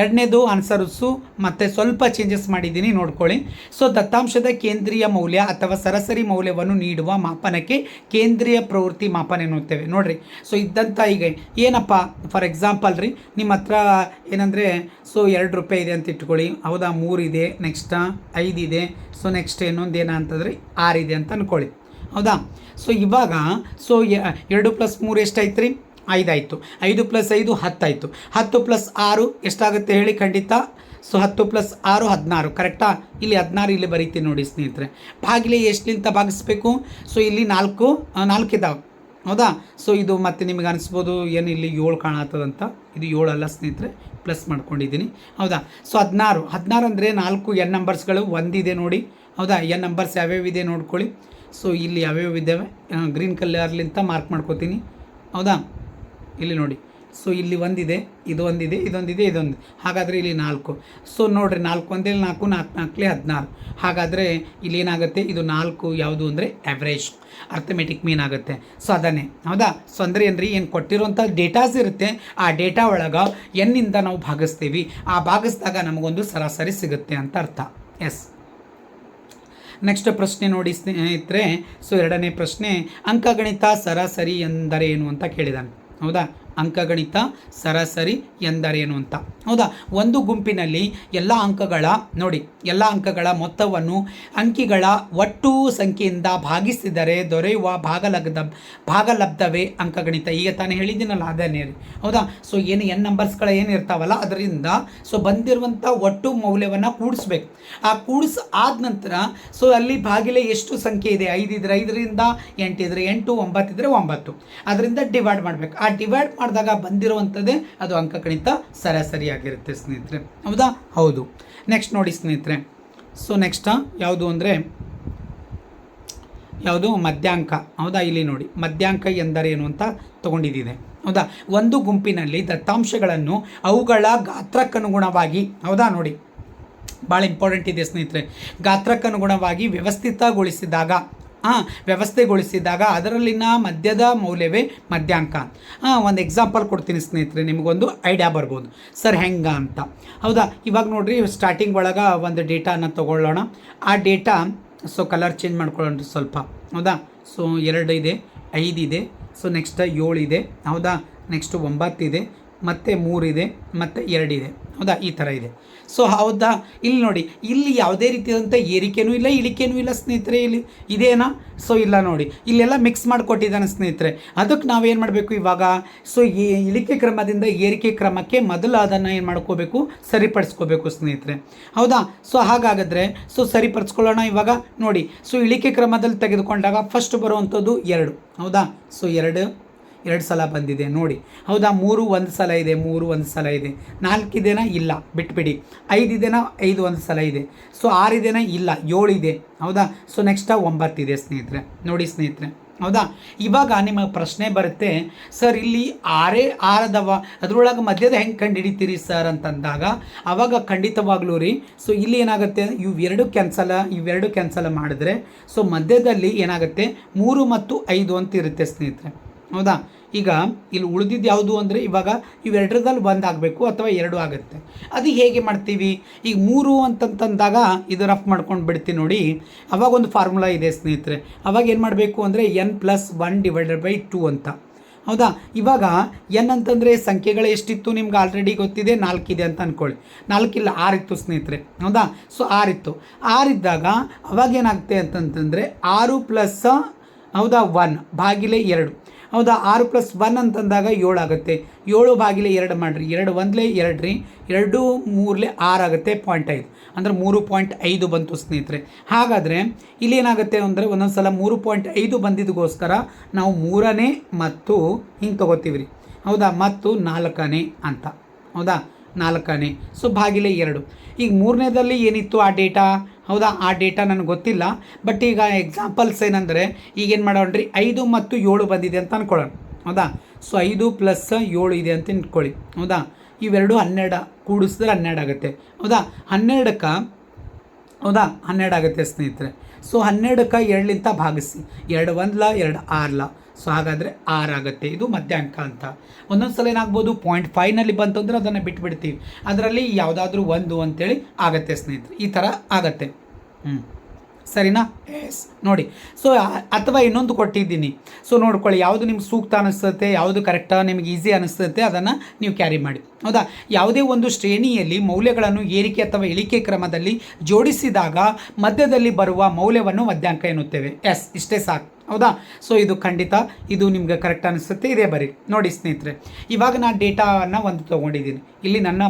A: ಎರಡನೇದು ಆನ್ಸರ್ಸು ಮತ್ತು ಸ್ವಲ್ಪ ಚೇಂಜಸ್ ಮಾಡಿದ್ದೀನಿ, ನೋಡ್ಕೊಳ್ಳಿ. ಸೊ ದತ್ತಾಂಶದ ಕೇಂದ್ರೀಯ ಮೌಲ್ಯ ಅಥವಾ ಸರಾಸರಿ ಮೌಲ್ಯವನ್ನು ನೀಡುವ ಮಾಪನಕ್ಕೆ ಕೇಂದ್ರೀಯ ಪ್ರವೃತ್ತಿ ಮಾಪನ ಎನ್ನುತ್ತೇವೆ. ನೋಡಿರಿ. ಸೊ ಇದ್ದಂಥ ಈಗ ಏನಪ್ಪ? ಫಾರ್ ಎಕ್ಸಾಂಪಲ್ ರೀ, ನಿಮ್ಮ ಹತ್ರ ಏನಂದರೆ ಸೊ ಎರಡು ರೂಪಾಯಿ ಇದೆ ಅಂತ ಇಟ್ಕೊಳ್ಳಿ. ಹೌದಾ? ಮೂರಿದೆ ನೆಕ್ಸ್ಟ್ ಐದಿದೆ ಸೊ ನೆಕ್ಸ್ಟ್ ಇನ್ನೊಂದು ಏನ ಅಂತಂದ್ರೆ ಆರಿದೆ ಅಂತ ಅಂದ್ಕೊಳ್ಳಿ ಹೌದಾ? ಸೊ ಇವಾಗ ಸೊ ಎರಡು ಪ್ಲಸ್ ಮೂರು ಎಷ್ಟಾಯ್ತು ರೀ ಐದಾಯಿತು. ಐದು ಪ್ಲಸ್ ಐದು, ಹತ್ತಾಯಿತು. ಹತ್ತು ಪ್ಲಸ್ ಆರು ಎಷ್ಟಾಗುತ್ತೆ ಹೇಳಿ ಖಂಡಿತ? ಸೊ ಹತ್ತು ಪ್ಲಸ್ ಆರು, ಹದಿನಾರು. ಕರೆಕ್ಟಾ? ಇಲ್ಲಿ ಹದಿನಾರು ಇಲ್ಲಿ ಬರೀತೀನಿ ನೋಡಿ ಸ್ನೇಹಿತರೆ. ಭಾಗಿಲೆ ಎಷ್ಟಲಿಂತ ಭಾಗಿಸ್ಬೇಕು? ಸೊ ಇಲ್ಲಿ ನಾಲ್ಕು ನಾಲ್ಕು ಇದಾವೆ. ಹೌದಾ? ಸೊ ಇದು ಮತ್ತೆ ನಿಮಗೆ ಅನಿಸ್ಬೋದು, ಏನು ಇಲ್ಲಿ ಏಳು ಕಾಣತ್ತದಂತ ಇದು ಏಳಲ್ಲ ಸ್ನೇಹಿತರೆ, ಪ್ಲಸ್ ಮಾಡ್ಕೊಂಡಿದ್ದೀನಿ. ಹೌದಾ? ಸೊ ಹದಿನಾರು. ಹದಿನಾರು ಅಂದರೆ ನಾಲ್ಕು ಎನ್ ನಂಬರ್ಸ್ಗಳು ಒಂದಿದೆ ನೋಡಿ. ಹೌದಾ? ಎನ್ ನಂಬರ್ಸ್ ಯಾವ್ಯಾವಿದೆ ನೋಡ್ಕೊಳ್ಳಿ. ಸೊ ಇಲ್ಲಿ ಯಾವ್ಯಾವ ಇದ್ದಾವೆ? ಗ್ರೀನ್ ಕಲರ್ಲಿಂತ ಮಾರ್ಕ್ ಮಾಡ್ಕೋತೀನಿ. ಹೌದಾ? ಇಲ್ಲಿ ನೋಡಿ. ಸೊ ಇಲ್ಲಿ ಒಂದಿದೆ, ಇದು ಒಂದಿದೆ, ಇದೊಂದಿದೆ, ಇದೊಂದು. ಹಾಗಾದರೆ ಇಲ್ಲಿ ನಾಲ್ಕು. ಸೊ ನೋಡಿರಿ, ನಾಲ್ಕು ಒಂದೇ ನಾಲ್ಕು ನಾಲ್ಕು ನಾಲ್ಕಲೇ ಹದಿನಾರು. ಹಾಗಾದರೆ ಇಲ್ಲಿ ಏನಾಗುತ್ತೆ? ಇದು ನಾಲ್ಕು ಯಾವುದು ಅಂದರೆ ಆ್ಯಾವ್ರೇಜ್ ಅರ್ಥಮೆಟಿಕ್ ಮೀನ್ ಆಗುತ್ತೆ. ಸೊ ಅದನ್ನೇ. ಹೌದಾ? ಸೊ ಅಂದರೆ ರೀ ಏನು ಕೊಟ್ಟಿರುವಂಥ ಡೇಟಾಸ್ ಇರುತ್ತೆ. ಆ ಡೇಟಾ ಒಳಗೆ ಎನ್ನಿಂದ ನಾವು ಭಾಗಿಸ್ತೀವಿ. ಆ ಭಾಗಿಸಿದಾಗ ನಮಗೊಂದು ಸರಾಸರಿ ಸಿಗುತ್ತೆ ಅಂತ ಅರ್ಥ. ಎಸ್ ನೆಕ್ಸ್ಟ್ ಪ್ರಶ್ನೆ ನೋಡಿ ಸ್ನೇಹಿತರೆ. ಸೊ ಎರಡನೇ ಪ್ರಶ್ನೆ ಅಂಕಗಣಿತ ಸರಾಸರಿ ಎಂದರೇನು ಅಂತ ಕೇಳಿದಾನೆ. ಹೌದಾ? ಅಂಕಗಣಿತ ಸರಾಸರಿ ಎಂದರೇನು ಅಂತ. ಹೌದಾ? ಒಂದು ಗುಂಪಿನಲ್ಲಿ ಎಲ್ಲ ಅಂಕಗಳ, ನೋಡಿ, ಎಲ್ಲ ಅಂಕಗಳ ಮೊತ್ತವನ್ನು ಅಂಕಿಗಳ ಒಟ್ಟು ಸಂಖ್ಯೆಯಿಂದ ಭಾಗಿಸಿದರೆ ದೊರೆಯುವ ಭಾಗಲಬ್ಧ ಭಾಗಲಬ್ಧವೇ ಅಂಕಗಣಿತ. ಈಗ ತಾನೇ ಹೇಳಿದ್ದೀನಲ್ಲ, ಅದನ್ನೇ ರೀ ಹೌದಾ? ಸೊ ಏನು ಎನ್ ನಂಬರ್ಸ್ಗಳ ಏನು ಇರ್ತಾವಲ್ಲ, ಅದರಿಂದ ಸೊ ಬಂದಿರುವಂಥ ಒಟ್ಟು ಮೌಲ್ಯವನ್ನು ಕೂಡಿಸ್ಬೇಕು. ಆ ಕೂಡಿಸ್ ಆದ ನಂತರ ಸೊ ಅಲ್ಲಿ ಬಾಗಿಲೆ ಎಷ್ಟು ಸಂಖ್ಯೆ ಇದೆ? ಐದಿದ್ರೆ ಐದರಿಂದ ಎಂಟಿದ್ರೆ ಎಂಟು, ಒಂಬತ್ತಿದ್ರೆ ಒಂಬತ್ತು. ಅದರಿಂದ ಡಿವೈಡ್ ಮಾಡಬೇಕು. ಆ ಡಿವೈಡ್ ಮಾಡಿದಾಗ ಬಂದಿರುವಂಥದ್ದೇ ಅದು ಅಂಕಗಣಿತ ಸರಾಸರಿಯಾಗಿರುತ್ತೆ ಸ್ನೇಹಿತರೆ. ಹೌದಾ? ಹೌದು. ನೆಕ್ಸ್ಟ್ ನೋಡಿ ಸ್ನೇಹಿತರೆ. ಸೊ ನೆಕ್ಸ್ಟ್ ಯಾವುದು ಅಂದರೆ ಯಾವುದು? ಮಧ್ಯಾಂಕ. ಹೌದಾ? ಇಲ್ಲಿ ನೋಡಿ. ಮಧ್ಯಾಂಕ ಎಂದರೇನು ಅಂತ ತಗೊಂಡಿದ್ದೀನಿ ಹೌದಾ? ಒಂದು ಗುಂಪಿನಲ್ಲಿ ದತ್ತಾಂಶಗಳನ್ನು ಅವುಗಳ ಗಾತ್ರಕ್ಕನುಗುಣವಾಗಿ, ಹೌದಾ? ನೋಡಿ. ಭಾಳ ಇಂಪಾರ್ಟೆಂಟ್ ಇದೆ ಸ್ನೇಹಿತರೆ. ಗಾತ್ರಕ್ಕನುಗುಣವಾಗಿ ವ್ಯವಸ್ಥಿತಗೊಳಿಸಿದಾಗ ವ್ಯವಸ್ಥೆಗೊಳಿಸಿದಾಗ ಅದರಲ್ಲಿನ ಮಧ್ಯದ ಮೌಲ್ಯವೇ ಮಧ್ಯಾಂಕ ಒಂದು ಎಕ್ಸಾಂಪಲ್ ಕೊಡ್ತೀನಿ ಸ್ನೇಹಿತರೆ, ನಿಮಗೊಂದು ಐಡಿಯಾ ಬರ್ಬೋದು. ಸರ್, ಹೆಂಗ ಅಂತ. ಹೌದಾ? ಇವಾಗ ನೋಡಿರಿ ಸ್ಟಾರ್ಟಿಂಗ್ ಒಳಗೆ ಒಂದು ಡೇಟಾನ ತೊಗೊಳ್ಳೋಣ. ಆ ಡೇಟಾ ಸೊ ಕಲರ್ ಚೇಂಜ್ ಮಾಡ್ಕೊಳ್ಳೋಣ ಸ್ವಲ್ಪ. ಹೌದಾ? ಸೊ ಎರಡು ಇದೆ, ಐದು ಇದೆ ಸೊ ನೆಕ್ಸ್ಟ್ ಏಳು ಇದೆ, ಹೌದಾ? ನೆಕ್ಸ್ಟ್ ಒಂಬತ್ತಿದೆ ಮತ್ತು ಮೂರಿದೆ, ಮತ್ತು ಎರಡಿದೆ. ಹೌದಾ? ಈ ಥರ ಇದೆ. ಸೊ ಹೌದಾ? ಇಲ್ಲಿ ನೋಡಿ, ಇಲ್ಲಿ ಯಾವುದೇ ರೀತಿಯಾದಂಥ ಏರಿಕೆನೂ ಇಲ್ಲ, ಇಳಿಕೆನೂ ಇಲ್ಲ ಸ್ನೇಹಿತರೆ, ಇಲ್ಲಿ ಇದೇನಾ? ಸೊ ಇಲ್ಲ ನೋಡಿ. ಇಲ್ಲೆಲ್ಲ ಮಿಕ್ಸ್ ಮಾಡಿಕೊಟ್ಟಿದ್ದಾನೆ ಸ್ನೇಹಿತರೆ. ಅದಕ್ಕೆ ನಾವೇನು ಮಾಡಬೇಕು ಇವಾಗ? ಸೊ ಈ ಇಳಿಕೆ ಕ್ರಮದಿಂದ ಏರಿಕೆ ಕ್ರಮಕ್ಕೆ ಮೊದಲು ಅದನ್ನು ಏನು ಮಾಡ್ಕೋಬೇಕು? ಸರಿಪಡಿಸ್ಕೋಬೇಕು ಸ್ನೇಹಿತರೆ. ಹೌದಾ? ಸೊ ಹಾಗಾಗಿದ್ರೆ ಸೊ ಸರಿಪಡಿಸ್ಕೊಳ್ಳೋಣ ಇವಾಗ. ನೋಡಿ ಸೊ ಇಳಿಕೆ ಕ್ರಮದಲ್ಲಿ ತೆಗೆದುಕೊಂಡಾಗ ಫಸ್ಟ್ ಬರುವಂಥದ್ದು ಎರಡು. ಹೌದಾ? ಸೊ ಎರಡು. ಎರಡು ಸಲ ಬಂದಿದೆ, ನೋಡಿ. ಹೌದಾ? ಮೂರು ಒಂದು ಸಲ ಇದೆ, ಮೂರು ಒಂದು ಸಲ ಇದೆ. ನಾಲ್ಕಿದೆನಾ ಇಲ್ಲ, ಬಿಟ್ಬಿಡಿ. ಐದಿದೆನಾ ಐದು ಒಂದು ಸಲ ಇದೆ. ಸೊ ಆರಿದೆನಾ ಇಲ್ಲ ಏಳಿದೆ ಹೌದಾ? ಸೊ ನೆಕ್ಸ್ಟ ಒಂಬತ್ತಿದೆ ಸ್ನೇಹಿತರೆ. ನೋಡಿ ಸ್ನೇಹಿತರೆ. ಹೌದಾ? ಇವಾಗ ನಿಮ್ಮ ಪ್ರಶ್ನೆ ಬರುತ್ತೆ, ಸರ್, ಇಲ್ಲಿ ಆರೇ ಆರದವ, ಅದರೊಳಗೆ ಮಧ್ಯದ ಹೆಂಗೆ ಕಂಡು ಹಿಡಿತೀರಿ ಸರ್? ಅಂತಂದಾಗ, ಅವಾಗ ಖಂಡಿತವಾಗ್ಲೂ ರೀ ಸೊ ಇಲ್ಲಿ ಏನಾಗುತ್ತೆ? ಇವೆರಡು ಕ್ಯಾನ್ಸಲ ಇವೆರಡು ಕ್ಯಾನ್ಸಲ್ ಮಾಡಿದ್ರೆ ಸೊ ಮಧ್ಯದಲ್ಲಿ ಏನಾಗುತ್ತೆ? ಮೂರು ಮತ್ತು ಐದು ಅಂತ ಇರುತ್ತೆ, ಸ್ನೇಹಿತರೆ. ಹೌದಾ? ಈಗ ಇಲ್ಲಿ ಉಳಿದಿದ್ದು ಯಾವುದು ಅಂದರೆ ಇವಾಗ ಇವೆರಡರದಲ್ಲಿ ಒಂದು ಆಗಬೇಕು ಅಥವಾ ಎರಡು ಆಗುತ್ತೆ. ಅದು ಹೇಗೆ ಮಾಡ್ತೀವಿ? ಈಗ ಮೂರು ಅಂತಂತಂದಾಗ ಇದು ರಫ್ ಮಾಡ್ಕೊಂಡು ಬಿಡ್ತೀನಿ ನೋಡಿ. ಅವಾಗ ಒಂದು ಫಾರ್ಮುಲಾ ಇದೆ ಸ್ನೇಹಿತರೆ. ಅವಾಗ ಏನು ಮಾಡಬೇಕು ಅಂದರೆ N plus one divided by two ಅಂತ. ಹೌದಾ? ಇವಾಗ ಎನ್ ಅಂತಂದರೆ ಸಂಖ್ಯೆಗಳು ಎಷ್ಟಿತ್ತು ನಿಮ್ಗೆ ಆಲ್ರೆಡಿ ಗೊತ್ತಿದೆ? ನಾಲ್ಕಿದೆ ಅಂತ ಅಂದ್ಕೊಳ್ಳಿ ನಾಲ್ಕಿಲ್ಲ ಆರಿತ್ತು ಸ್ನೇಹಿತರೆ. ಹೌದಾ? ಸೊ ಆರಿತ್ತು ಆರಿದ್ದಾಗ ಅವಾಗ ಏನಾಗುತ್ತೆ ಅಂತಂತಂದರೆ ಆರು ಪ್ಲಸ್ ಹೌದಾ ಒನ್ ಬಾಗಿಲೆ ಎರಡು. ಹೌದಾ? ಆರು ಪ್ಲಸ್ ಒನ್ ಅಂತಂದಾಗ ಏಳು ಆಗುತ್ತೆ. ಏಳು ಬಾಗಿಲೆ ಎರಡು ಮಾಡಿರಿ. ಎರಡು ಒಂದಲೇ ಎರಡು ರೀ ಎರಡು ಮೂರಲೆ ಆಗುತ್ತೆ ಪಾಯಿಂಟ್ ಐದು. ಅಂದರೆ ಮೂರು ಪಾಯಿಂಟ್ ಐದು ಬಂತು ಸ್ನೇಹಿತರೆ. ಹಾಗಾದರೆ ಇಲ್ಲಿ ಏನಾಗುತ್ತೆ ಅಂದರೆ ಒಂದೊಂದು ಸಲ ಮೂರು ಪಾಯಿಂಟ್ ಐದು ಬಂದಿದ್ದಕ್ಕೋಸ್ಕರ ನಾವು ಮೂರನೇ ಮತ್ತು ಹಿಂಗೆ ತೊಗೋತೀವಿ ರೀ ಹೌದಾ? ಮತ್ತು ನಾಲ್ಕನೇ ಅಂತ. ಹೌದಾ? ನಾಲ್ಕನೇ. ಸೊ ಬಾಗಿಲೆ ಎರಡು. ಈಗ ಮೂರನೇದಲ್ಲಿ ಏನಿತ್ತು ಆ ಡೇಟಾ ಹೌದಾ? ಆ ಡೇಟಾ ನನಗೆ ಗೊತ್ತಿಲ್ಲ. ಬಟ್ ಈಗ ಎಕ್ಸಾಂಪಲ್ಸ್ ಏನಂದರೆ ಈಗೇನು ಮಾಡೋಣ್ರಿ ಐದು ಮತ್ತು ಏಳು ಬಂದಿದೆ ಅಂತ ಅಂದ್ಕೊಳ್ಳೋಣ ಹೌದಾ? ಸೊ ಐದು ಪ್ಲಸ್ ಏಳು ಇದೆ ಅಂತ ಇಟ್ಕೊಳ್ಳಿ ಹೌದಾ? ಇವೆರಡು ಹನ್ನೆರಡು, ಕೂಡಿಸಿದ್ರೆ ಹನ್ನೆರಡು ಆಗುತ್ತೆ. ಹೌದಾ? ಹನ್ನೆರಡಕ್ಕೆ, ಹೌದಾ? ಹನ್ನೆರಡು ಆಗುತ್ತೆ ಸ್ನೇಹಿತರೆ. ಸೊ ಹನ್ನೆರಡಕ್ಕೆ ಎರಡಲಿಂತ ಭಾಗಿಸಿ. ಎರಡು ಒಂದ್ಲ, ಎರಡು ಆರ್ಲ. ಸೊ ಹಾಗಾದರೆ ಆರು ಆಗುತ್ತೆ. ಇದು ಮಧ್ಯಾಂಕ ಅಂತ. ಒಂದೊಂದು ಸಲ ಏನಾಗ್ಬೋದು ಪಾಯಿಂಟ್ ಫೈವ್ನಲ್ಲಿ ಬಂತು ಅಂದರೆ ಅದನ್ನು ಬಿಟ್ಬಿಡ್ತೀವಿ. ಅದರಲ್ಲಿ ಯಾವುದಾದ್ರೂ ಒಂದು ಅಂತೇಳಿ ಆಗತ್ತೆ ಸ್ನೇಹಿತರೆ. ಈ ಥರ ಆಗತ್ತೆ. ಹ್ಞೂ ಸರಿನಾ? ಎಸ್ ನೋಡಿ, ಸೊ ಅಥವಾ ಇನ್ನೊಂದು ಕೊಟ್ಟಿದ್ದೀನಿ. ಸೊ ನೋಡ್ಕೊಳ್ಳಿ, ಯಾವುದು ನಿಮ್ಗೆ ಸೂಕ್ತ ಅನಿಸ್ತೈತೆ ಯಾವುದು ಕರೆಕ್ಟ ನಿಮ್ಗೆ ಈಸಿ ಅನಿಸ್ತತೆ ಅದನ್ನು ನೀವು ಕ್ಯಾರಿ ಮಾಡಿ. ಹೌದಾ? ಯಾವುದೇ ಒಂದು ಶ್ರೇಣಿಯಲ್ಲಿ ಮೌಲ್ಯಗಳನ್ನು ಏರಿಕೆ ಅಥವಾ ಇಳಿಕೆ ಕ್ರಮದಲ್ಲಿ ಜೋಡಿಸಿದಾಗ ಮಧ್ಯದಲ್ಲಿ ಬರುವ ಮೌಲ್ಯವನ್ನು ಮಧ್ಯಾಂಕ ಎನ್ನುತ್ತೇವೆ. ಎಸ್, ಇಷ್ಟೇ ಸಾಕು. ಹೌದಾ? ಸೊ ಇದು ಖಂಡಿತ, ಇದು ನಿಮ್ಗೆ ಕರೆಕ್ಟ್ ಅನಿಸುತ್ತೆ. ಇದೇ ಬರಿ. ನೋಡಿ ಸ್ನೇಹಿತರೆ, ಇವಾಗ ನಾನು ಡೇಟಾವನ್ನು ಒಂದು ತೊಗೊಂಡಿದ್ದೀನಿ. ಇಲ್ಲಿ ನನ್ನ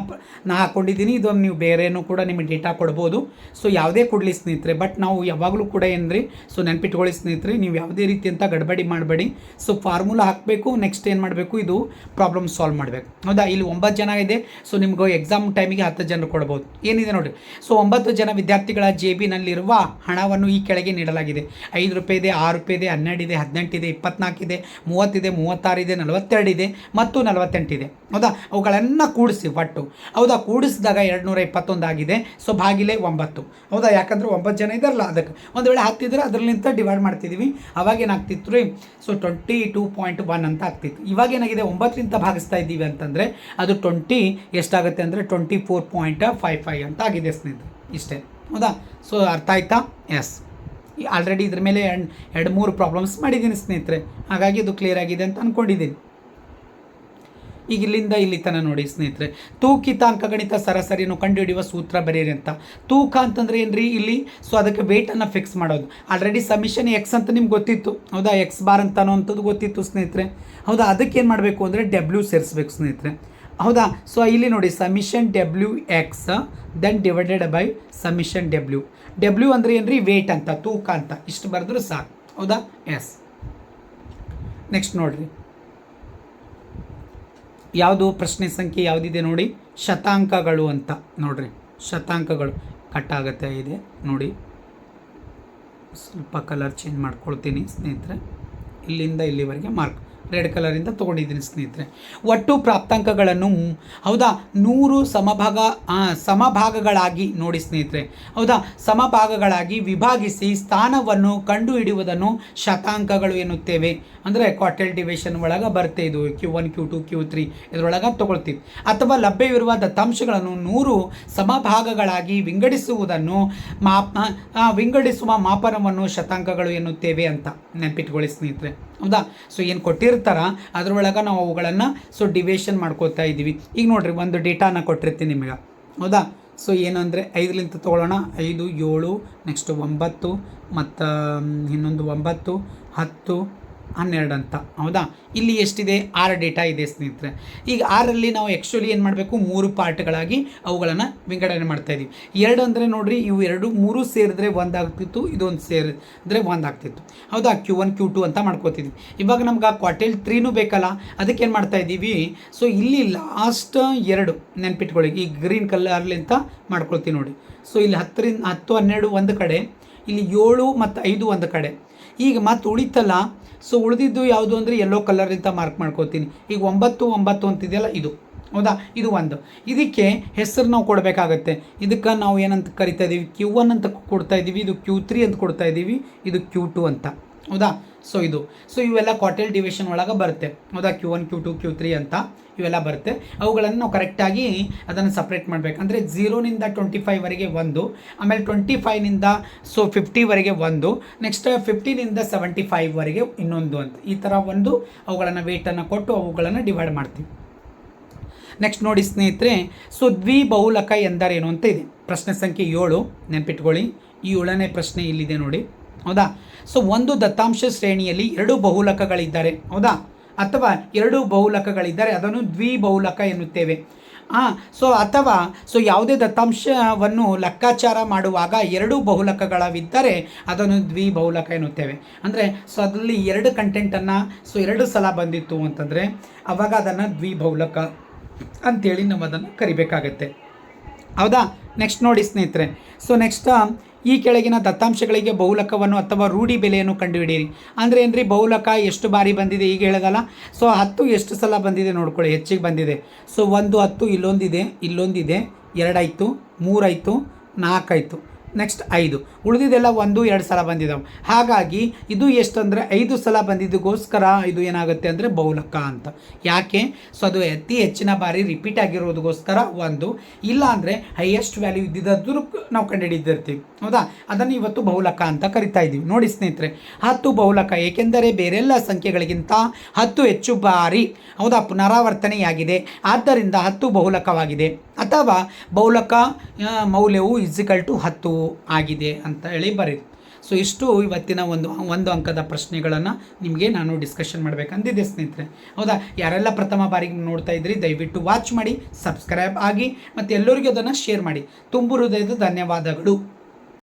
A: ನಾ ಹಾಕ್ಕೊಂಡಿದ್ದೀನಿ ಇದು ನೀವು ಬೇರೆಯೂ ಕೂಡ ನಿಮಗೆ ಡೇಟಾ ಕೊಡ್ಬೋದು. ಸೊ ಯಾವುದೇ ಕೊಡಲಿ ಸ್ನೇಹಿತರೆ, ಬಟ್ ನಾವು ಯಾವಾಗಲೂ ಕೂಡ ಏನ್ರಿ? ಸೊ ನೆನ್ಪಿಟ್ಕೊಳ್ಳಿ ಸ್ನೇಹಿತರೆ, ನೀವು ಯಾವುದೇ ರೀತಿಯಂಥ ಗಡಬಡಿ ಮಾಡಬೇಡಿ. ಸೊ ಫಾರ್ಮುಲಾ ಹಾಕಬೇಕು ನೆಕ್ಸ್ಟ್ ಏನು ಮಾಡಬೇಕು? ಇದು ಪ್ರಾಬ್ಲಮ್ ಸಾಲ್ವ್ ಮಾಡಬೇಕು. ಹೌದಾ? ಇಲ್ಲಿ ಒಂಬತ್ತು ಇದೆ ಸೊ ನಿಮ್ಗೆ ಎಕ್ಸಾಮ್ ಟೈಮಿಗೆ ಹತ್ತು ಜನರು ಕೊಡ್ಬೋದು. ಏನಿದೆ ನೋಡಿ ಸೊ ಒಂಬತ್ತು ಜನ ವಿದ್ಯಾರ್ಥಿಗಳ ಜೇಬಿನಲ್ಲಿರುವ ಹಣವನ್ನು ಈ ಕೆಳಗೆ ನೀಡಲಾಗಿದೆ. ಐದು ರೂಪಾಯಿ ಇದೆ, ಆರು ರೂಪಾಯಿ ಇದೆ, ಹನ್ನೆರಡು ಇದೆ ಹದಿನೆಂಟಿದೆ ಇಪ್ಪತ್ನಾಲ್ಕಿದೆ ಮೂವತ್ತಿದೆ ಮೂವತ್ತಾರಿದೆ ನಲವತ್ತೆರಡಿದೆ ಮತ್ತು ನಲವತ್ತೆಂಟಿದೆ ಹೌದಾ? ಅವುಗಳನ್ನು ಕೂಡಿಸಿ ಒಟ್ಟು. ಹೌದಾ? ಕೂಡಿಸಿದಾಗ ಎರಡು ನೂರ ಇಪ್ಪತ್ತೊಂದು ಆಗಿದೆ. ಸೊ ಬಾಗಿಲೆ ಒಂಬತ್ತು. ಹೌದಾ? ಯಾಕಂದ್ರೆ ಒಂಬತ್ತು ಜನ ಇದಾರಲ್ಲ ಅದಕ್ಕೆ. ಒಂದು ವೇಳೆ ಹತ್ತಿದ್ರೆ ಅದರಲ್ಲಿಂದ ಡಿವೈಡ್ ಮಾಡ್ತಿದ್ದೀವಿ ಅವಾಗ ಏನಾಗ್ತಿತ್ತು ರೀ so twenty two point one ಅಂತ ಆಗ್ತಿತ್ತು. ಇವಾಗ ಏನಾಗಿದೆ? ಒಂಬತ್ತರಿಂದ ಭಾಗಿಸ್ತಾ ಇದ್ದೀವಿ ಅಂತಂದರೆ ಅದು ಟ್ವೆಂಟಿ ಎಷ್ಟಾಗುತ್ತೆ ಅಂದರೆ twenty four point five five ಅಂತ ಆಗಿದೆ ಸ್ನೇಹಿತರೆ. ಇಷ್ಟೇ. ಹೌದಾ? ಸೊ ಅರ್ಥ ಆಯ್ತಾ? ಎಸ್ ಆಲ್ರೆಡಿ ಇದ್ರ ಮೇಲೆ ಎರಡು ಎರಡು, ಮೂರು ಪ್ರಾಬ್ಲಮ್ಸ್ ಮಾಡಿದ್ದೀನಿ ಸ್ನೇಹಿತರೆ. ಹಾಗಾಗಿ ಅದು ಕ್ಲಿಯರ್ ಆಗಿದೆ ಅಂತ ಅಂದ್ಕೊಂಡಿದ್ದೀನಿ ಈಗ ಇಲ್ಲಿಂದ ಇಲ್ಲಿ ತನಕ ನೋಡಿ ಸ್ನೇಹಿತರೆ. ತೂಕಿತ ಅಂಕಗಣಿತ ಸರಾಸರಿಯನ್ನು ಕಂಡುಹಿಡಿಯುವ ಸೂತ್ರ ಬರೀರಿ ಅಂತ. ತೂಕ ಅಂತಂದ್ರೆ ಏನ್ರಿ ಇಲ್ಲಿ? ಸೊ ಅದಕ್ಕೆ ವೇಟನ್ನು ಫಿಕ್ಸ್ ಮಾಡೋದು. ಆಲ್ರೆಡಿ ಸಮಿಷನ್ ಎಕ್ಸ್ ಅಂತ ನಿಮ್ಗೆ ಗೊತ್ತಿತ್ತು. ಹೌದಾ? ಎಕ್ಸ್ ಬಾರ್ ಅಂತ ಅನ್ನೋವಂಥದ್ದು ಗೊತ್ತಿತ್ತು ಸ್ನೇಹಿತರೆ. ಹೌದಾ? ಅದಕ್ಕೆ ಏನು ಮಾಡಬೇಕು ಅಂದರೆ ಡಬ್ಲ್ಯೂ ಸೇರಿಸ್ಬೇಕು ಸ್ನೇಹಿತರೆ. ಹೌದಾ? ಸೊ ಇಲ್ಲಿ ನೋಡಿ summation W X then divided by summation W W ಅಂದರೆ ಏನು ರೀ ವೇಟ್ ಅಂತ, ತೂಕ ಅಂತ. ಇಷ್ಟು ಬರೆದ್ರು ಸಾಕು. ಹೌದಾ? ಎಸ್ ನೆಕ್ಸ್ಟ್ ನೋಡಿರಿ. ಯಾವುದು ಪ್ರಶ್ನೆ ಸಂಖ್ಯೆ ಯಾವುದಿದೆ ನೋಡಿ? ಶತಾಂಕಗಳು ಅಂತ. ನೋಡಿರಿ. ಶತಾಂಕಗಳು. ಕಟ್ ಆಗುತ್ತೆ ಇದೆ. ನೋಡಿ. ಸ್ವಲ್ಪ ಕಲರ್ ಚೇಂಜ್ ಮಾಡ್ಕೊಳ್ತೀನಿ ಸ್ನೇಹಿತರೆ. ಇಲ್ಲಿಂದ ಇಲ್ಲಿವರೆಗೆ ಮಾರ್ಕ್ ರೆಡ್ ಕಲರಿಂದ ತೊಗೊಂಡಿದ್ದೀನಿ ಸ್ನೇಹಿತರೆ. ಒಟ್ಟು ಪ್ರಾಪ್ತಾಂಕಗಳನ್ನು ಹೌದಾ? ನೂರು ಸಮಭಾಗ ಸಮಭಾಗಗಳಾಗಿ ನೋಡಿ ಸ್ನೇಹಿತರೆ. ಹೌದಾ? ಸಮಭಾಗಗಳಾಗಿ ವಿಭಾಗಿಸಿ ಸ್ಥಾನವನ್ನು ಕಂಡುಹಿಡಿಯುವುದನ್ನು ಶತಾಂಕಗಳು ಎನ್ನುತ್ತೇವೆ. ಅಂದರೆ ಕ್ವಾರ್ಟಲ್ ಡಿವಿಷನ್ ಒಳಗೆ ಬರ್ತೇ ಇದು. Q one Q two Q three ಇದರೊಳಗೆ ತೊಗೊಳ್ತೀವಿ. ಅಥವಾ ಲಭ್ಯವಿರುವ ದತ್ತಾಂಶಗಳನ್ನು ನೂರು ಸಮಭಾಗಗಳಾಗಿ ವಿಂಗಡಿಸುವುದನ್ನು ಮಾಪ ವಿಂಗಡಿಸುವ ಮಾಪನವನ್ನು ಶತಾಂಕಗಳು ಎನ್ನುತ್ತೇವೆ ಅಂತ ನೆನಪಿಟ್ಕೊಳ್ಳಿ ಸ್ನೇಹಿತರೆ. ಹೌದಾ? ಸೊ ಏನು ಕೊಟ್ಟಿರ್ತಾರ ಅದರೊಳಗೆ ನಾವು ಅವುಗಳನ್ನು ಸೊ ಡಿವೇಷನ್ ಮಾಡ್ಕೋತಾ ಇದ್ದೀವಿ. ಈಗ ನೋಡಿರಿ, ಒಂದು ಡೇಟಾನ ಕೊಟ್ಟಿರ್ತೀನಿ ನಿಮಗೆ. ಹೌದಾ? ಸೊ ಏನಂದರೆ ಐದರಿಂದ ತೊಗೊಳ್ಳೋಣ. ಐದು, ಏಳು ನೆಕ್ಸ್ಟ್ ಒಂಬತ್ತು, ಮತ್ತು ಇನ್ನೊಂದು ಒಂಬತ್ತು, ಹತ್ತು ಹನ್ನೆರಡು ಅಂತ. ಹೌದಾ? ಇಲ್ಲಿ ಎಷ್ಟಿದೆ? ಆರು ಡೇಟಾ ಇದೆ ಸ್ನೇಹಿತರೆ. ಈಗ ಆರಲ್ಲಿ ನಾವು ಆ್ಯಕ್ಚುಲಿ ಏನು ಮಾಡಬೇಕು? ಮೂರು ಪಾರ್ಟ್ಗಳಾಗಿ ಅವುಗಳನ್ನು ವಿಂಗಡಣೆ ಮಾಡ್ತಾ ಇದ್ದೀವಿ ಎರಡು ಅಂದರೆ ನೋಡಿರಿ, ಇವು ಎರಡು ಮೂರು ಸೇರಿದ್ರೆ ಒಂದಾಗ್ತಿತ್ತು ಇದೊಂದು ಸೇರಿದ್ರೆ ಒಂದಾಗ್ತಿತ್ತು ಹೌದಾ? ಕ್ಯೂ ಒನ್ ಕ್ಯೂ ಟು ಅಂತ ಮಾಡ್ಕೋತಿದ್ವಿ. ಇವಾಗ ನಮ್ಗೆ ಆ ಕ್ವಾರ್ಟೆಲ್ ತ್ರೀನೂ ಬೇಕಲ್ಲ? ಅದಕ್ಕೆ ಏನು ಮಾಡ್ತಾ ಇದ್ದೀವಿ ಸೊ ಇಲ್ಲಿ ಲಾಸ್ಟ್ ಎರಡು ನೆನ್ಪಿಟ್ಕೊಳ್ಳಿ ಈ ಗ್ರೀನ್ ಕಲರ್ಲಿಂತ ಮಾಡ್ಕೊಳ್ತೀವಿ ನೋಡಿ. ಸೊ ಇಲ್ಲಿ ಹತ್ತರಿಂದ ಹತ್ತು, ಹನ್ನೆರಡು ಒಂದು ಕಡೆ, ಇಲ್ಲಿ ಏಳು ಮತ್ತು ಐದು ಒಂದು ಕಡೆ. ಈಗ ಮತ್ತೆ ಉಳಿತಲ್ಲ ಸೊ ಉಳಿದಿದ್ದು ಯಾವುದು ಅಂದರೆ ಯೆಲ್ಲೋ ಕಲರಿಂದ ಮಾರ್ಕ್ ಮಾಡ್ಕೋತೀನಿ. ಈಗ ಒಂಬತ್ತು ಒಂಬತ್ತು ಅಂತಿದೆಯಲ್ಲ, ಇದು. ಹೌದಾ? ಇದು ಒಂದು. ಇದಕ್ಕೆ ಹೆಸರು ನಾವು ಕೊಡಬೇಕಾಗತ್ತೆ. ಇದಕ್ಕೆ ನಾವು ಏನಂತ ಕರಿತಾ ಇದ್ದೀವಿ ಕ್ಯೂ ಒನ್ ಅಂತ ಕೊಡ್ತಾ ಇದ್ದೀವಿ ಇದು ಕ್ಯೂ ತ್ರೀ ಅಂತ ಕೊಡ್ತಾ ಇದ್ದೀವಿ ಇದು ಕ್ಯೂ ಟು ಅಂತ. ಹೌದಾ? ಸೊ ಇದು. ಸೊ ಇವೆಲ್ಲ ಕ್ವಾರ್ಟಲ್ ಡಿವಿಷನ್ ಒಳಗೆ ಬರುತ್ತೆ. ಹೌದಾ? Q one Q two Q three ಅಂತ ಇವೆಲ್ಲ ಬರುತ್ತೆ. ಅವುಗಳನ್ನು ನಾವು ಕರೆಕ್ಟಾಗಿ ಅದನ್ನು ಸಪ್ರೇಟ್ ಮಾಡಬೇಕು. ಅಂದರೆ ಝೀರೋನಿಂದ ಟ್ವೆಂಟಿ ಫೈವ್ವರೆಗೆ ಒಂದು, ಆಮೇಲೆ ಟ್ವೆಂಟಿ ಫೈವ್ನಿಂದ ಸೊ ಫಿಫ್ಟಿವರೆಗೆ ಒಂದು ನೆಕ್ಸ್ಟ್ ಫಿಫ್ಟೀನಿಂದ ಸೆವೆಂಟಿ ಫೈವ್ವರೆಗೆ ಇನ್ನೊಂದು ಅಂತ. ಈ ಥರ ಒಂದು ಅವುಗಳನ್ನು ವೇಟನ್ನು ಕೊಟ್ಟು ಅವುಗಳನ್ನು ಡಿವೈಡ್ ಮಾಡ್ತೀವಿ. ನೆಕ್ಸ್ಟ್ ನೋಡಿ ಸ್ನೇಹಿತರೆ ಸೊ ದ್ವಿಬಹುಲಕ ಎಂದರೇನು ಅಂತ ಇದೆ. ಪ್ರಶ್ನೆ ಸಂಖ್ಯೆ ಏಳು, ನೆನ್ಪಿಟ್ಕೊಳ್ಳಿ. ಈ ಏಳನೇ ಪ್ರಶ್ನೆ ಇಲ್ಲಿದೆ ನೋಡಿ. ಹೌದಾ? ಸೊ ಒಂದು ದತ್ತಾಂಶ ಶ್ರೇಣಿಯಲ್ಲಿ ಎರಡು ಬಹುಲಕಗಳಿದ್ದಾರೆ, ಹೌದಾ? ಅಥವಾ ಎರಡು ಬಹುಲಕಗಳಿದ್ದಾರೆ ಅದನ್ನು ದ್ವಿ ಬಹುಲಕ ಎನ್ನುತ್ತೇವೆ. ಹಾಂ ಸೊ ಅಥವಾ ಸೊ ಯಾವುದೇ ದತ್ತಾಂಶವನ್ನು ಲೆಕ್ಕಾಚಾರ ಮಾಡುವಾಗ ಎರಡು ಬಹುಲಕಗಳವಿದ್ದರೆ ಅದನ್ನು ದ್ವಿ ಬಹುಲಕ ಎನ್ನುತ್ತೇವೆ. ಅಂದರೆ ಸೊ ಅದರಲ್ಲಿ ಎರಡು ಕಂಟೆಂಟನ್ನು ಸೊ ಎರಡು ಸಲ ಬಂದಿತ್ತು ಅಂತಂದರೆ, ಅವಾಗ ಅದನ್ನು ದ್ವಿಬಹುಲಕ ಅಂಥೇಳಿ ನಾವು ಅದನ್ನು ಕರಿಬೇಕಾಗತ್ತೆ. ಹೌದಾ? ನೆಕ್ಸ್ಟ್ ನೋಡಿ ಸ್ನೇಹಿತರೆ. ಸೊ ನೆಕ್ಸ್ಟ್ ಈ ಕೆಳಗಿನ ದತ್ತಾಂಶಗಳಿಗೆ ಬಹುಲಕವನ್ನು ಅಥವಾ ರೂಢಿ ಬೆಲೆಯನ್ನು ಕಂಡುಹಿಡಿಯಿರಿ. ಅಂದರೆ ಏನ್ರಿ? ಬಹುಲಕ ಎಷ್ಟು ಬಾರಿ ಬಂದಿದೆ? ಈಗ ಹೇಳೋದಲ್ಲ. ಸೊ ಹತ್ತು ಎಷ್ಟು ಸಲ ಬಂದಿದೆ ನೋಡ್ಕೊಳ್ಳಿ. ಹೆಚ್ಚಿಗೆ ಬಂದಿದೆ. ಸೊ ಒಂದು ಹತ್ತು ಇಲ್ಲೊಂದಿದೆ ಇಲ್ಲೊಂದಿದೆ, ಎರಡಾಯಿತು, ಮೂರಾಯಿತು, ನಾಲ್ಕಾಯಿತು. ನೆಕ್ಸ್ಟ್ ಐದು. ಉಳಿದಿದ್ದೆಲ್ಲ ಒಂದು, ಎರಡು ಸಲ ಬಂದಿದ್ದಾವೆ ಹಾಗಾಗಿ ಇದು ಎಷ್ಟಂದರೆ ಐದು ಸಲ ಬಂದಿದ್ದಕ್ಕೋಸ್ಕರ ಇದು ಏನಾಗುತ್ತೆ ಅಂದರೆ ಬಹುಲಕ ಅಂತ. ಯಾಕೆ? ಸೊ ಅದು ಅತಿ ಹೆಚ್ಚಿನ ಬಾರಿ ರಿಪೀಟ್ ಆಗಿರೋದಕ್ಕೋಸ್ಕರ ಒಂದು. ಇಲ್ಲ ಅಂದರೆ ಹೈಯೆಸ್ಟ್ ವ್ಯಾಲ್ಯೂ ಇದ್ದಿದ್ದರೂ ನಾವು ಕಂಡುಹಿಡಿದಿರ್ತೀವಿ. ಹೌದಾ? ಅದನ್ನು ಇವತ್ತು ಬಹುಲಕ ಅಂತ ಕರಿತಾ ಇದ್ದೀವಿ. ನೋಡಿ ಸ್ನೇಹಿತರೆ, ಹತ್ತು ಬಹುಲಕ ಏಕೆಂದರೆ ಬೇರೆಲ್ಲ ಸಂಖ್ಯೆಗಳಿಗಿಂತ ಹತ್ತು ಹೆಚ್ಚು ಬಾರಿ, ಹೌದಾ, ಪುನರಾವರ್ತನೆಯಾಗಿದೆ. ಆದ್ದರಿಂದ ಹತ್ತು ಬಹುಲಕವಾಗಿದೆ. ಅಥವಾ ಬಹುಲಕ ಮೌಲ್ಯವು ಇಸಿಕಲ್ ಟು ಹತ್ತು. ಆಗಿದೆ ಅಂತ ಹೇಳಿ ಬರೀರಿ. ಸೊ ಇಷ್ಟು ಇವತ್ತಿನ ಒಂದು ಒಂದು ಅಂಕದ ಪ್ರಶ್ನೆಗಳನ್ನು ನಿಮಗೆ ನಾನು ಡಿಸ್ಕಷನ್ ಮಾಡಬೇಕಂದಿದೆ ಸ್ನೇಹಿತರೆ. ಹೌದಾ? ಯಾರೆಲ್ಲ ಪ್ರಥಮ ಬಾರಿಗೆ ನೋಡ್ತಾ ಇದ್ರಿ, ದಯವಿಟ್ಟು ವಾಚ್ ಮಾಡಿ ಸಬ್ಸ್ಕ್ರೈಬ್ ಆಗಿ, ಮತ್ತು ಎಲ್ಲರಿಗೂ ಅದನ್ನು ಶೇರ್ ಮಾಡಿ. ತುಂಬು ಹೃದಯದ ಧನ್ಯವಾದಗಳು.